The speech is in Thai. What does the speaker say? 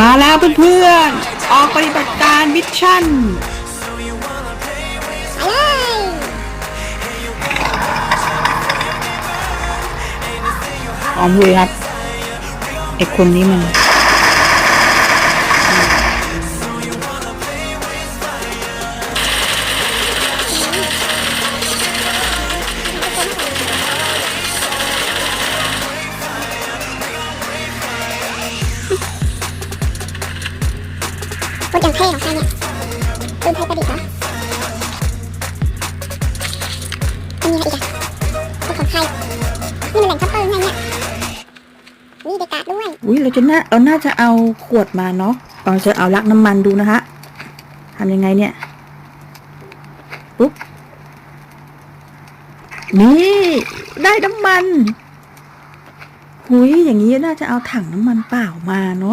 มาแล้วเพื่อนๆ ออกปฏิบัติการมิชชั่นไปเลยพร้อมเลยครับไอคนนี้มัน พูดอย่างเท่ของใครเนี่ยปืนไทยประดิษฐ์เหรออันนี้อะไรอีกอะเป็นของใครนี่มันแหล่งทับปืนไงเนี่ยนี่เดกาดด้วยอุ้ยเราจะน่าเราน่าจะเอาขวดมาเนาะเราจะเอาลักน้ำมันดูนะคะทำยังไงเนี่ยปุ๊บนี่ได้น้ำมัน หุยอย่างนี้น่าจะเอาถังน้ำมันเปล่ามาเนาะ